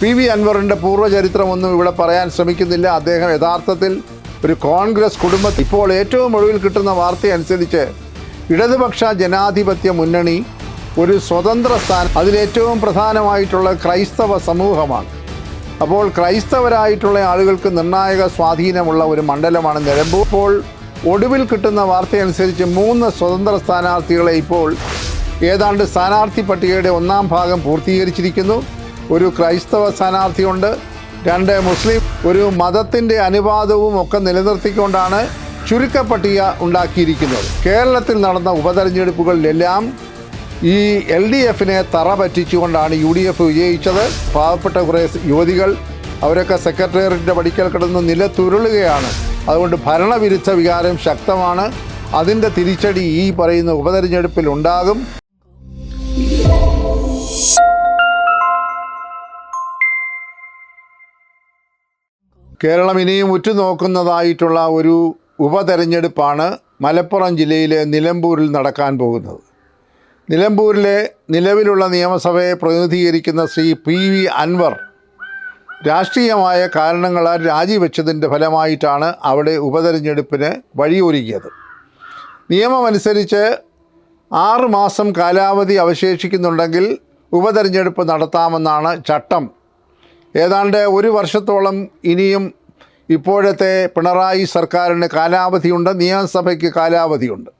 P V അൻവറിന്റെ പൂർവചരിത്രമൊന്നും ഇവിടെ പറയാൻ ശ്രമിക്കുന്നില്ല. അദ്ദേഹം യഥാർത്ഥത്തിൽ ഒരു കോൺഗ്രസ് കുടുംബത്തിൽ ഇപ്പോൾ ഏറ്റവും ഒടുവിൽ കിട്ടുന്ന വാർത്ത അനുസരിച്ച് ഇടതുപക്ഷ ജനാധിപത്യ മുന്നണി ഒരു സ്വതന്ത്ര സ്ഥാനം അതിലേറ്റവും പ്രധാനമായിട്ടുള്ള ക്രൈസ്തവ സമൂഹമാണ്. അപ്പോൾ ക്രൈസ്തവരായിട്ടുള്ള ആളുകൾക്ക് നിർണായക സ്വാധീനമുള്ള ഒരു മണ്ഡലമാണ് നിലമ്പൂർ. ഇപ്പോൾ ഒടുവിൽ കിട്ടുന്ന വാർത്തയനുസരിച്ച് മൂന്ന് സ്വതന്ത്ര സ്ഥാനാർത്ഥികളെ ഇപ്പോൾ ഏതാണ്ട് സ്ഥാനാർത്ഥി പട്ടികയുടെ ഒന്നാം ഭാഗം പൂർത്തീകരിച്ചിരിക്കുന്നു. ഒരു ക്രൈസ്തവ സ്ഥാനാർത്ഥിയുണ്ട്. രണ്ട് മുസ്ലിം ഒരു മതത്തിന്റെ അനുവാദവും ഒക്കെ നിലനിർത്തിക്കൊണ്ടാണ് ചുരുക്കപ്പട്ടിക ഉണ്ടാക്കിയിരിക്കുന്നത്. കേരളത്തിൽ നടന്ന ഉപതെരഞ്ഞെടുപ്പുകളിലെല്ലാം ഈ എൽ ഡി എഫിനെ തറ പറ്റിച്ചുകൊണ്ടാണ് യു ഡി എഫ് വിജയിച്ചത്. പാവപ്പെട്ട കുറേ യുവതികൾ അവരൊക്കെ സെക്രട്ടേറിയറ്റിന്റെ പടിക്കൽ കിടന്ന് നിലത്തുരുളുകയാണ് അതുകൊണ്ട് ഭരണവിരുദ്ധ വികാരം ശക്തമാണ്. അതിന്റെ തിരിച്ചടി ഈ പറയുന്ന ഉപതെരഞ്ഞെടുപ്പിൽ ഉണ്ടാകും. കേരളം ഇനിയും ഉറ്റുനോക്കുന്നതായിട്ടുള്ള ഒരു ഉപതെരഞ്ഞെടുപ്പാണ് മലപ്പുറം ജില്ലയിലെ നിലമ്പൂരിൽ നടക്കാൻ പോകുന്നത്. നിലമ്പൂരിലെ നിലവിലുള്ള നിയമസഭയെ പ്രതിനിധീകരിക്കുന്ന ശ്രീ പി വി അൻവർ രാഷ്ട്രീയമായ കാരണങ്ങളാൽ രാജിവെച്ചതിന്റെ ഫലമായിട്ടാണ് അവിടെ ഉപതെരഞ്ഞെടുപ്പിന് വഴിയൊരുക്കിയത്. നിയമമനുസരിച്ച് ആറ് മാസം കാലാവധി അവശേഷിക്കുന്നുണ്ടെങ്കിൽ ഉപതെരഞ്ഞെടുപ്പ് നടത്താമെന്നാണ് ചട്ടം. ഏതാണ്ട് ഒരു വർഷത്തോളം ഇനിയും ഇപ്പോഴത്തെ പിണറായി സർക്കാരിന് കാലാവധിയുണ്ട് നിയമസഭയ്ക്ക് കാലാവധിയുണ്ട്.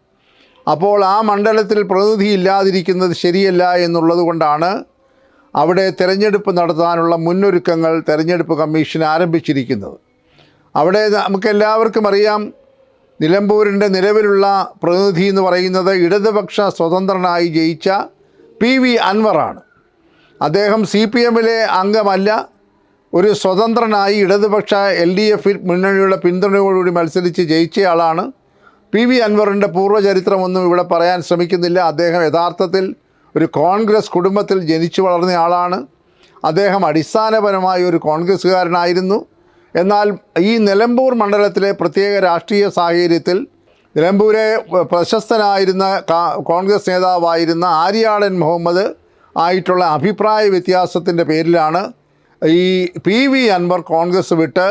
അപ്പോൾ ആ മണ്ഡലത്തിൽ പ്രതിനിധി ഇല്ലാതിരിക്കുന്നത് ശരിയല്ല എന്നുള്ളത് കൊണ്ടാണ് അവിടെ തിരഞ്ഞെടുപ്പ് നടത്താനുള്ള മുന്നൊരുക്കങ്ങൾ തിരഞ്ഞെടുപ്പ് കമ്മീഷൻ ആരംഭിച്ചിരിക്കുന്നത്. അവിടെ നമുക്കെല്ലാവർക്കും അറിയാം നിലമ്പൂരിന്റെ നിലവിലുള്ള പ്രതിനിധി എന്ന് പറയുന്നത് ഇടതുപക്ഷ സ്വതന്ത്രനായി ജയിച്ച പി വി അൻവറാണ്. അദ്ദേഹം സി പി എമ്മിലെ അംഗമല്ല ഒരു സ്വതന്ത്രനായി ഇടതുപക്ഷ എൽ ഡി എഫ് മുന്നണിയുടെ പിന്തുണയോടുകൂടി മത്സരിച്ച് ജയിച്ചയാളാണ് പി വി അൻവറിന്റെ പൂർവചരിത്രമൊന്നും ഇവിടെ പറയാൻ ശ്രമിക്കുന്നില്ല. അദ്ദേഹം യഥാർത്ഥത്തിൽ ഒരു കോൺഗ്രസ് കുടുംബത്തിൽ ജനിച്ചു വളർന്ന ആളാണ്. അദ്ദേഹം അടിസ്ഥാനപരമായി ഒരു കോൺഗ്രസ്സുകാരനായിരുന്നു. എന്നാൽ ഈ നിലമ്പൂർ മണ്ഡലത്തിലെ പ്രത്യേക രാഷ്ട്രീയ സാഹചര്യത്തിൽ നിലമ്പൂരെ പ്രശസ്തനായിരുന്ന കോൺഗ്രസ് നേതാവായിരുന്ന ആര്യാടൻ മുഹമ്മദ് ആയിട്ടുള്ള അഭിപ്രായ വ്യത്യാസത്തിന്റെ പേരിലാണ് ഈ പി വി അൻവർ കോൺഗ്രസ് വിട്ട്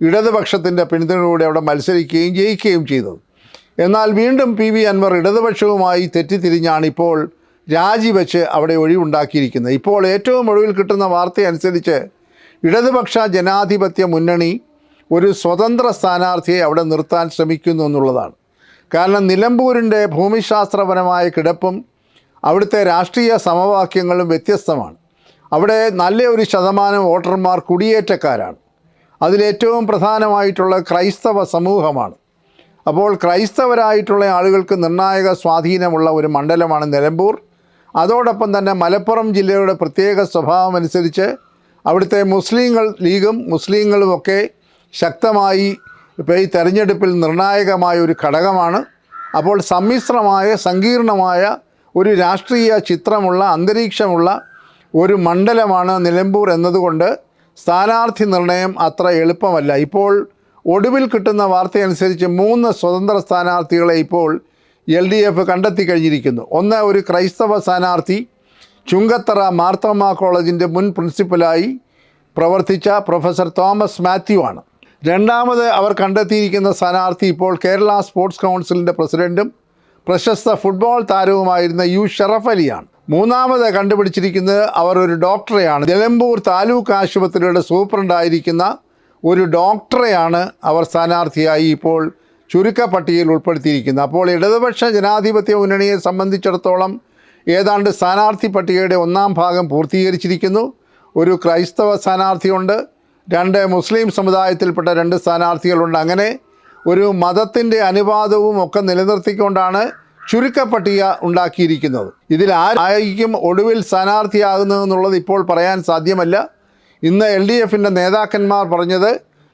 ഇടതുപക്ഷത്തിന്റെ പിന്തുണയോടെ അവിടെ മത്സരിക്കുകയും ജയിക്കുകയും ചെയ്തത് എന്നാൽ വീണ്ടും പി വി അൻവർ ഇടതുപക്ഷവുമായി തെറ്റിത്തിരിഞ്ഞാണ് ഇപ്പോൾ രാജിവെച്ച് അവിടെ ഒഴിവുണ്ടാക്കിയിരിക്കുന്നത്. ഇപ്പോൾ ഏറ്റവും ഒഴിവിൽ കിട്ടുന്ന വാർത്തയനുസരിച്ച് ഇടതുപക്ഷ ജനാധിപത്യ മുന്നണി ഒരു സ്വതന്ത്ര സ്ഥാനാർത്ഥിയെ അവിടെ നിർത്താൻ ശ്രമിക്കുന്നു എന്നുള്ളതാണ്. കാരണം നിലമ്പൂരിന്റെ ഭൂമിശാസ്ത്രപരമായ കിടപ്പും അവിടുത്തെ രാഷ്ട്രീയ സമവാക്യങ്ങളും വ്യത്യസ്തമാണ്. അവിടെ നല്ല ഒരു ശതമാനം വോട്ടർമാർ കുടിയേറ്റക്കാരാണ്. അതിലേറ്റവും പ്രധാനമായിട്ടുള്ള ക്രൈസ്തവ സമൂഹമാണ്. അപ്പോൾ ക്രൈസ്തവരായിട്ടുള്ള ആളുകൾക്ക് നിർണായക സ്വാധീനമുള്ള ഒരു മണ്ഡലമാണ് നിലമ്പൂർ. അതോടൊപ്പം തന്നെ മലപ്പുറം ജില്ലയുടെ പ്രത്യേക സ്വഭാവം അനുസരിച്ച് അവിടുത്തെ മുസ്ലിങ്ങൾ ലീഗും മുസ്ലിങ്ങളുമൊക്കെ ശക്തമായി ഇപ്പോൾ ഈ തെരഞ്ഞെടുപ്പിൽ നിർണായകമായ ഒരു ഘടകമാണ്. അപ്പോൾ സമ്മിശ്രമായ സങ്കീർണമായ ഒരു രാഷ്ട്രീയ ചിത്രമുള്ള അന്തരീക്ഷമുള്ള ഒരു മണ്ഡലമാണ് നിലമ്പൂർ എന്നതുകൊണ്ട് സ്ഥാനാർത്ഥി നിർണയം അത്ര എളുപ്പമല്ല. ഇപ്പോൾ ഒടുവിൽ കിട്ടുന്ന വാർത്തയനുസരിച്ച് മൂന്ന് സ്വതന്ത്ര സ്ഥാനാർത്ഥികളെ ഇപ്പോൾ എൽ ഡി എഫ് കണ്ടെത്തി കഴിഞ്ഞിരിക്കുന്നു. ഒന്ന് ഒരു ക്രൈസ്തവ സ്ഥാനാർത്ഥി ചുങ്കത്തറ മാർത്തോമ കോളേജിന്റെ മുൻ പ്രിൻസിപ്പലായി പ്രവർത്തിച്ച പ്രൊഫസർ തോമസ് മാത്യു ആണ്. രണ്ടാമത് അവർ കണ്ടെത്തിയിരിക്കുന്ന സ്ഥാനാർത്ഥി ഇപ്പോൾ കേരള സ്പോർട്സ് കൗൺസിലിന്റെ പ്രസിഡന്റും പ്രശസ്ത ഫുട്ബോൾ താരവുമായിരുന്ന യു ഷറഫ് അലിയാണ്. മൂന്നാമത് കണ്ടുപിടിച്ചിരിക്കുന്നത് അവർ ഒരു ഡോക്ടറെയാണ്. നിലമ്പൂർ താലൂക്ക് ആശുപത്രിയുടെ സൂപ്രണ്ടായിരിക്കുന്ന ഒരു ഡോക്ടറെയാണ് അവർ സ്ഥാനാർത്ഥിയായി ഇപ്പോൾ ചുരുക്കപ്പട്ടികയിൽ ഉൾപ്പെടുത്തിയിരിക്കുന്നത്. അപ്പോൾ ഇടതുപക്ഷ ജനാധിപത്യ മുന്നണിയെ സംബന്ധിച്ചിടത്തോളം ഏതാണ്ട് സ്ഥാനാർത്ഥി പട്ടികയുടെ ഒന്നാം ഭാഗം പൂർത്തീകരിച്ചിരിക്കുന്നു. ഒരു ക്രൈസ്തവ സ്ഥാനാർത്ഥിയുണ്ട് രണ്ട് മുസ്ലിം സമുദായത്തിൽപ്പെട്ട രണ്ട് സ്ഥാനാർത്ഥികളുണ്ട്. അങ്ങനെ ഒരു മതത്തിന്റെ അനുവാദവും ഒക്കെ നിലനിർത്തിക്കൊണ്ടാണ് ചുരുക്കപ്പട്ടിക ഉണ്ടാക്കിയിരിക്കുന്നത്. ഇതിൽ ആരായിരിക്കും ഒടുവിൽ സ്ഥാനാർത്ഥിയാകുന്നതെന്നുള്ളത് ഇപ്പോൾ പറയാൻ സാധ്യമല്ല. ഇന്ന് എൽ ഡി എഫിന്റെ നേതാക്കന്മാർ പറഞ്ഞത്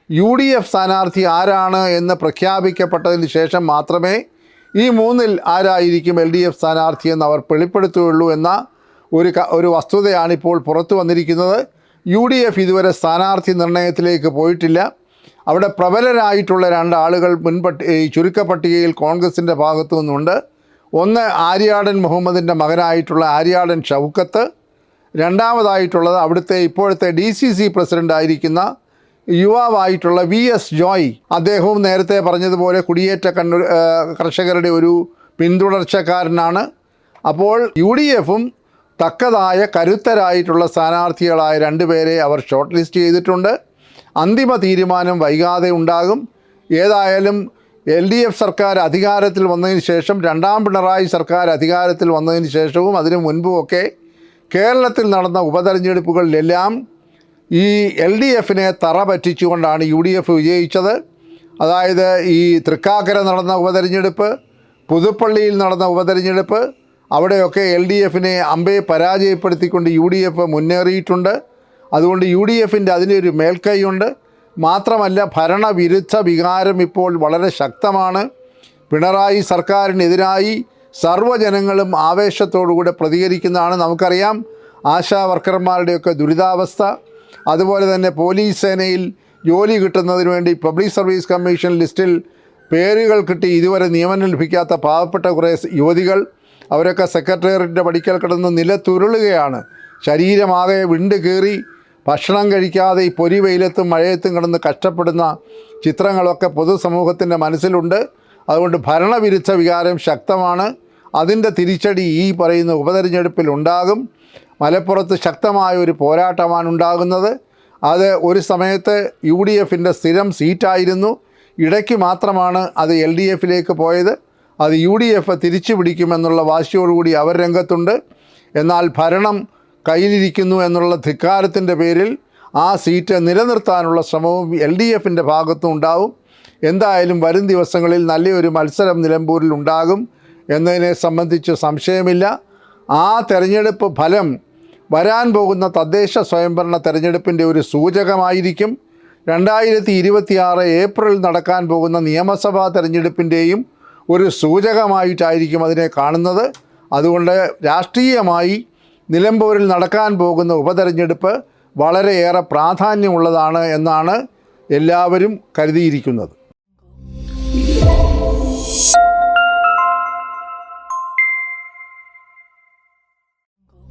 യു ഡി എഫ് സ്ഥാനാർത്ഥി ആരാണ് എന്ന് പ്രഖ്യാപിക്കപ്പെട്ടതിന് ശേഷം മാത്രമേ ഈ മൂന്നിൽ ആരായിരിക്കും എൽ ഡി എഫ് സ്ഥാനാർത്ഥി എന്ന് അവർ വെളിപ്പെടുത്തുകയുള്ളൂ എന്ന ഒരു ഒരു വസ്തുതയാണ് ഇപ്പോൾ പുറത്തു വന്നിരിക്കുന്നത്. യു ഡി എഫ് ഇതുവരെ സ്ഥാനാർത്ഥി നിർണയത്തിലേക്ക് പോയിട്ടില്ല. അവിടെ പ്രബലരായിട്ടുള്ള രണ്ടാളുകൾ മുൻപട്ടി ചുരുക്കപ്പട്ടികയിൽ കോൺഗ്രസിന്റെ ഭാഗത്തു നിന്നുണ്ട് ഒന്ന് ആര്യാടൻ മുഹമ്മദിന്റെ മകനായിട്ടുള്ള ആര്യാടൻ ഷൗക്കത്ത് രണ്ടാമതായിട്ടുള്ളത് അവിടുത്തെ ഇപ്പോഴത്തെ ഡി സി സി പ്രസിഡന്റ് ആയിരിക്കുന്ന യുവാവായിട്ടുള്ള വി എസ് ജോയ്. അദ്ദേഹവും നേരത്തെ പറഞ്ഞതുപോലെ കുടിയേറ്റ കണ്ണു കർഷകരുടെ ഒരു പിന്തുടർച്ചക്കാരനാണ്. അപ്പോൾ യു ഡി എഫും തക്കതായ കരുത്തരായിട്ടുള്ള സ്ഥാനാർത്ഥികളായ രണ്ടുപേരെ അവർ ഷോർട്ട് ലിസ്റ്റ് ചെയ്തിട്ടുണ്ട്. അന്തിമ തീരുമാനം വൈകാതെ ഉണ്ടാകും. ഏതായാലും എൽ ഡി എഫ് സർക്കാർ അധികാരത്തിൽ വന്നതിന് ശേഷം രണ്ടാം പിണറായി സർക്കാർ അധികാരത്തിൽ വന്നതിന് ശേഷവും അതിനു മുൻപുമൊക്കെ കേരളത്തിൽ നടന്ന ഉപതെരഞ്ഞെടുപ്പുകളിലെല്ലാം ഈ എൽ ഡി എഫിനെ തറ പറ്റിച്ചുകൊണ്ടാണ് യു ഡി എഫ് വിജയിച്ചത്. അതായത് ഈ തൃക്കാക്കര നടന്ന ഉപതെരഞ്ഞെടുപ്പ് പുതുപ്പള്ളിയിൽ നടന്ന ഉപതെരഞ്ഞെടുപ്പ് അവിടെയൊക്കെ എൽ ഡി എഫിനെ അമ്പയെ പരാജയപ്പെടുത്തിക്കൊണ്ട് യു ഡി എഫ് മുന്നേറിയിട്ടുണ്ട്. അതുകൊണ്ട് യു ഡി എഫിന്റെ അതിനൊരു മേൽക്കൈയുണ്ട്. മാത്രമല്ല ഭരണവിരുദ്ധ വികാരം ഇപ്പോൾ വളരെ ശക്തമാണ്. പിണറായി സർക്കാരിനെതിരായി സർവജനങ്ങളും ആവേശത്തോടുകൂടെ പ്രതികരിക്കുന്നതാണ് നമുക്കറിയാം. ആശാ വർക്കർമാരുടെയൊക്കെ ദുരിതാവസ്ഥ അതുപോലെ തന്നെ പോലീസ് സേനയിൽ ജോലി കിട്ടുന്നതിന് വേണ്ടി പബ്ലിക് സർവീസ് കമ്മീഷൻ ലിസ്റ്റിൽ പേരുകൾ കിട്ടി. ഇതുവരെ നിയമനം ലഭിക്കാത്ത പാവപ്പെട്ട കുറേ യുവതികൾ അവരൊക്കെ സെക്രട്ടേറിയറ്റിന്റെ പടിക്കൽ കിടന്ന് നിലത്തുരുളുകയാണ്. ശരീരമാകെ വിണ്ട് കീറി ഭക്ഷണം കഴിക്കാതെ ഈ പൊരി വെയിലത്തും മഴയത്തും കിടന്ന് കഷ്ടപ്പെടുന്ന ചിത്രങ്ങളൊക്കെ പൊതുസമൂഹത്തിന്റെ മനസ്സിലുണ്ട്. അതുകൊണ്ട് ഭരണവിരുദ്ധ വികാരം ശക്തമാണ്. അതിന്റെ തിരിച്ചടി ഈ പറയുന്ന ഉപതെരഞ്ഞെടുപ്പിൽ ഉണ്ടാകും. മലപ്പുറത്ത് ശക്തമായ ഒരു പോരാട്ടമാണ് ഉണ്ടാകുന്നത്. അത് ഒരു സമയത്ത് യു ഡി എഫിന്റെ സ്ഥിരം സീറ്റായിരുന്നു. ഇടയ്ക്ക് മാത്രമാണ് അത് എൽ ഡി എഫിലേക്ക് പോയത്. അത് യു ഡി എഫ് തിരിച്ചു പിടിക്കുമെന്നുള്ള വാശിയോടുകൂടി അവർ രംഗത്തുണ്ട്. എന്നാൽ ഭരണം കയ്യിലിരിക്കുന്നു എന്നുള്ള ധിക്കാരത്തിന്റെ പേരിൽ ആ സീറ്റ് നിലനിർത്താനുള്ള ശ്രമവും എൽ ഡി എഫിന്റെ ഭാഗത്തും ഉണ്ടാവും. എന്തായാലും വരും ദിവസങ്ങളിൽ നല്ലൊരു മത്സരം നിലമ്പൂരിൽ ഉണ്ടാകും എന്നതിനെ സംബന്ധിച്ച് സംശയമില്ല. ആ തെരഞ്ഞെടുപ്പ് ഫലം വരാൻ പോകുന്ന തദ്ദേശ സ്വയംഭരണ തെരഞ്ഞെടുപ്പിന്റെ ഒരു സൂചകമായിരിക്കും. രണ്ടായിരത്തി ഇരുപത്തിയാറ് ഏപ്രിൽ നടക്കാൻ പോകുന്ന നിയമസഭാ തെരഞ്ഞെടുപ്പിന്റെയും ഒരു സൂചകമായിട്ടായിരിക്കും അതിനെ കാണുന്നത്. അതുകൊണ്ട് രാഷ്ട്രീയമായി നിലമ്പൂരിൽ നടക്കാൻ പോകുന്ന ഉപതെരഞ്ഞെടുപ്പ് വളരെയേറെ പ്രാധാന്യമുള്ളതാണ് എന്നാണ് എല്ലാവരും കരുതിയിരിക്കുന്നത്.